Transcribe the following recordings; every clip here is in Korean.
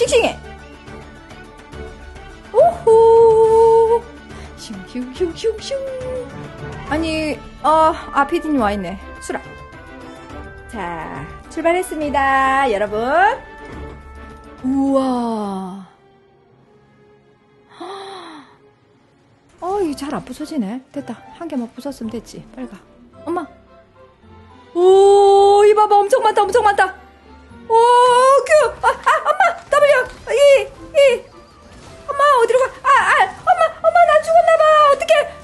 싱싱해. 오호. 슝슝슝슝슝. 아니, 어, 아, 피디님 와 있네. 수락. 자, 출발했습니다, 여러분. 우와. 어, 이게 잘안 부서지네. 됐다. 한 개만 부쉈으면 됐지. 빨리 가. 엄마. 오, 이 봐봐. 엄청 많다, 엄청 많다. 오, 큐. 아, 아. 이, 이. 엄마, 어디로 가? 아, 아, 엄마, 엄마, 나 죽었나봐. 어떡해.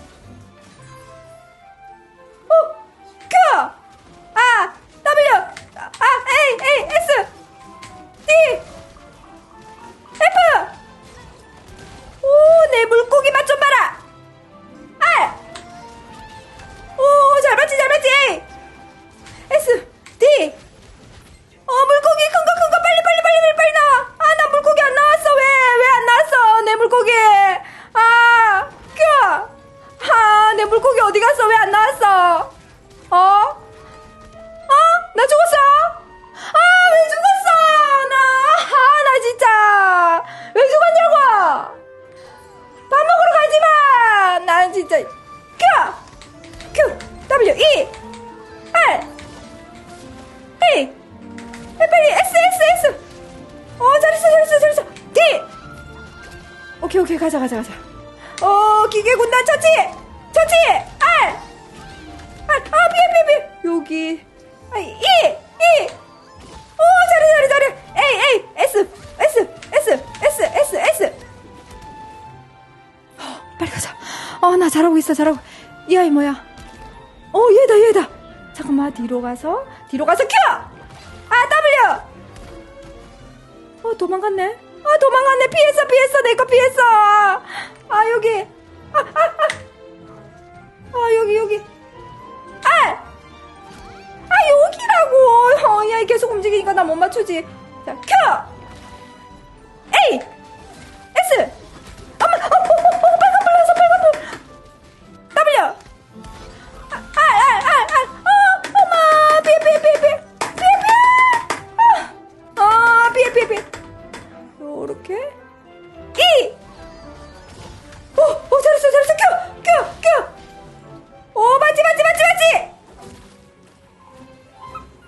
오케이, 가자, 가자, 가자. 어, 기계군단 처치! 처치! R! R! 아, 피해, 피해, 피해! 여기. 아, E! E! 오, 잘해, 잘해, 잘해! A! A! S! S! S! S! S! S! 빨리 가자. 어, 나 잘하고 있어, 잘하고. 이 아이 뭐야? 어, 얘다, 얘다. 잠깐만, 뒤로 가서, 뒤로 가서 큐! 아, W! 어, 도망갔네. 아, 도망갔네. 피했어, 피했어. 내 거 피했어. 아, 여기. 아, 아, 아. 아, 여기, 여기. 아! 아, 여기라고. 어, 야, 계속 움직이니까 나 못 맞추지. 자, 큐! 요렇게. E! 어, 어, 잘했어, 잘했어! 큐! 큐! 큐! 오, 맞지, 맞지, 맞지, 맞지!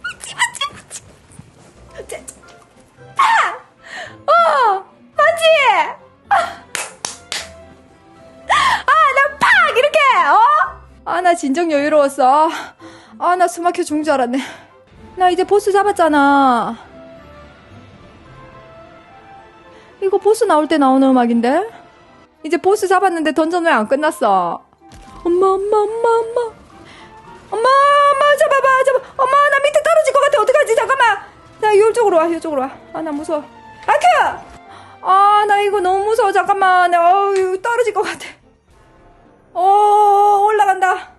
맞지, 맞지, 맞지! 자, 아! 어! 맞지? 아! 아, 나 팍! 이렇게! 어? 아, 나 진정 여유로웠어. 아, 나 숨 막혀 죽은 줄 알았네. 나 이제 보스 잡았잖아. 이거 보스 나올 때 나오는 음악인데? 이제 보스 잡았는데 던전 왜 안 끝났어? 엄마, 엄마, 엄마, 엄마. 엄마, 엄마, 잡아봐, 잡아. 엄마, 나 밑에 떨어질 것 같아. 어떡하지? 잠깐만. 나 이쪽으로 와, 이쪽으로 와. 아, 나 무서워. 아큐! 아, 나 이거 너무 무서워. 잠깐만. 나, 어우, 떨어질 것 같아. 어, 올라간다.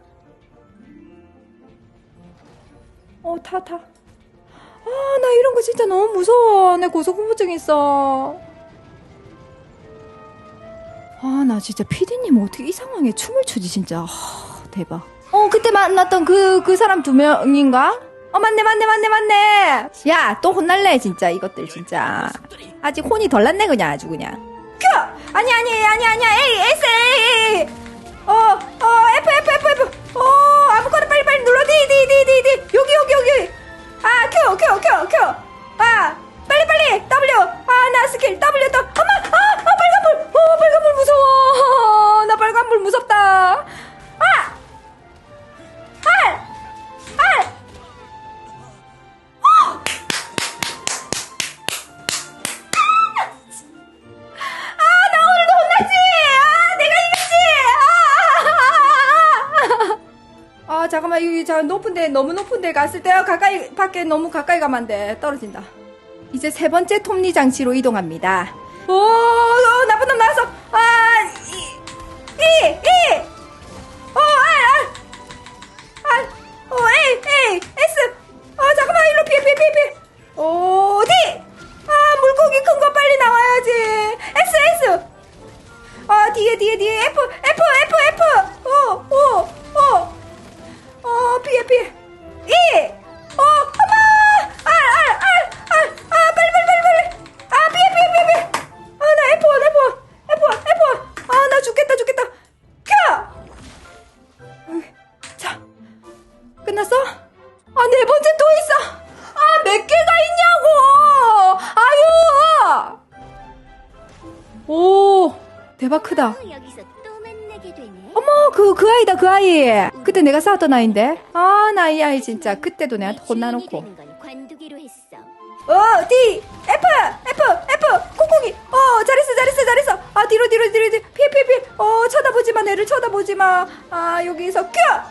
어, 타, 타. 아, 나 이런 거 진짜 너무 무서워. 내 고소공포증 있어. 아, 나 진짜 피디님 어떻게 이 상황에 춤을 추지, 진짜. 하, 대박. 어, 그때 만났던 그, 그 사람 두 명인가? 어, 맞네, 맞네, 맞네, 맞네. 야, 또 혼날래, 진짜, 이것들, 진짜. 아직 혼이 덜 났네, 그냥, 아주 그냥. 큐! 아니, 아니, 아니. A, S, A, A. 어, 어, F, F, F, F. 어, 아무거나 빨리, 빨리 눌러. D, D, D, D, D. 여기. 잠깐만, 자, 높은데, 너무 높은데 갔을 때요. 가까이, 밖에 너무 가까이 가면 안 돼. 떨어진다. 이제 세 번째 톱니 장치로 이동합니다. 오, 어, 나쁜 놈 나왔어! 아, 이, 이, 이! 어머 그, 그 아이다 그 아이. 그때 내가 싸웠던 아이인데. 아 나 이 아이 진짜 그때도 내가 혼나놓고. 어. D F F F 콩콩이. 어 잘했어 잘했어 잘했어. 아 뒤로 뒤로 뒤로 뒤 피해 피해 피해 어 쳐다보지 마 내를 쳐다보지 마아 여기서 큐아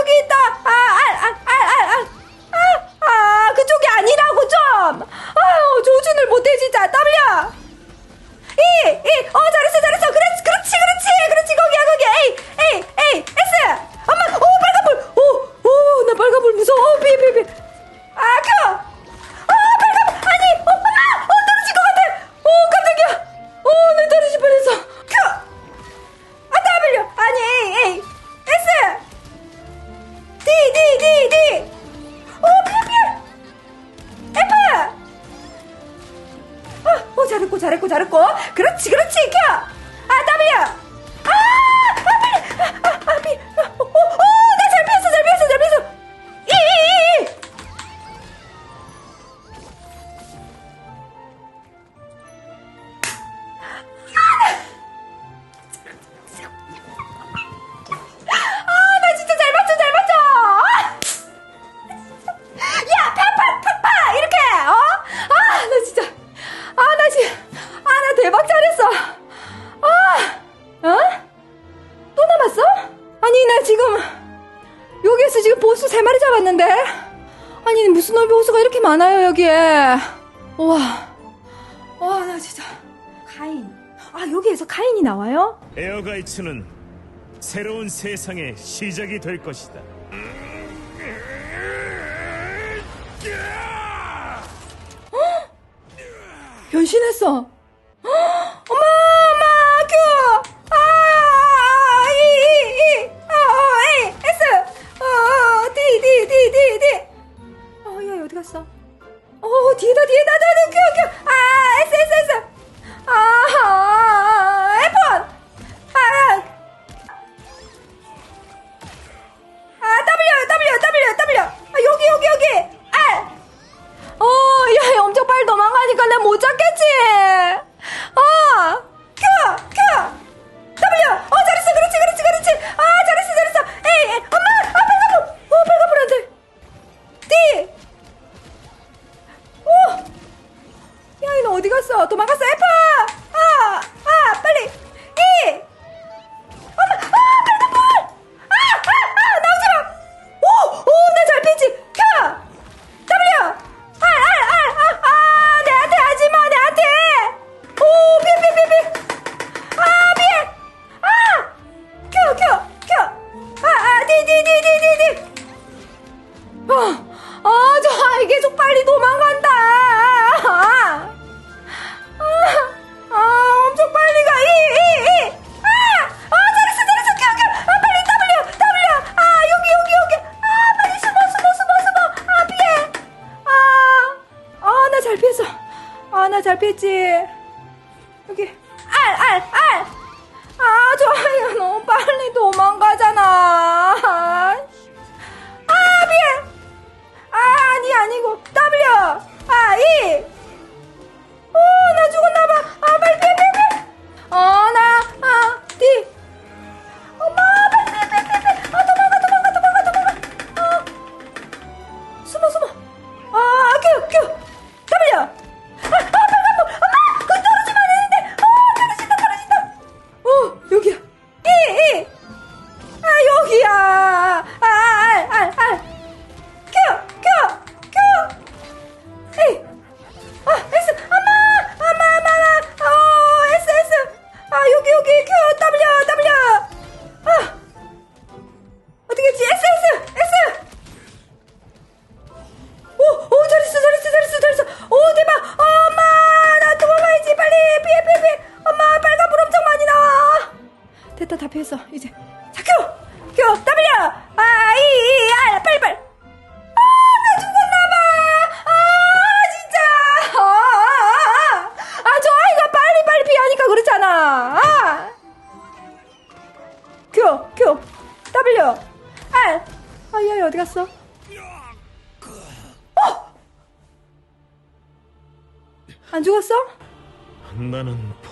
여기 있다. 아 알 알 알 알알아 아, 아, 아, 그쪽 그렇지, 스노비 호수가 이렇게 많아요, 여기에. 와. 와, 나 진짜. 가인. 아, 여기에서 가인이 나와요? 에어가이츠는 새로운 세상의 시작이 될 것이다. 변신했어.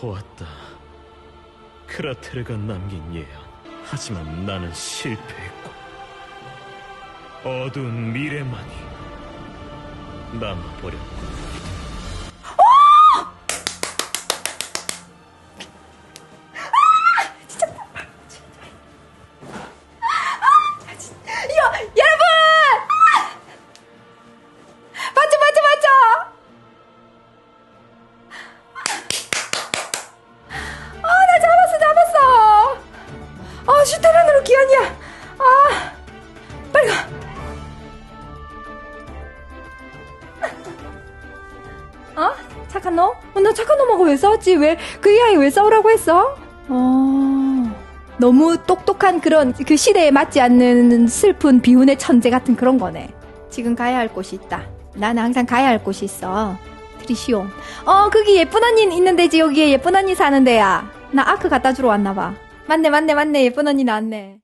보았다. 크라테르가 남긴 예언. 하지만 나는 실패했고 어두운 미래만이 남아버렸고 왜 싸웠지? 왜, 그 이하에 왜 싸우라고 했어? 어, 너무 똑똑한 그런 그 시대에 맞지 않는 슬픈 비운의 천재 같은 그런 거네. 지금 가야 할 곳이 있다. 나는 항상 가야 할 곳이 있어. 트리시온. 어, 거기 예쁜 언니 있는 데지, 여기에 예쁜 언니 사는 데야. 나 아크 갖다 주러 왔나봐. 맞네, 맞네, 맞네. 예쁜 언니 나왔네.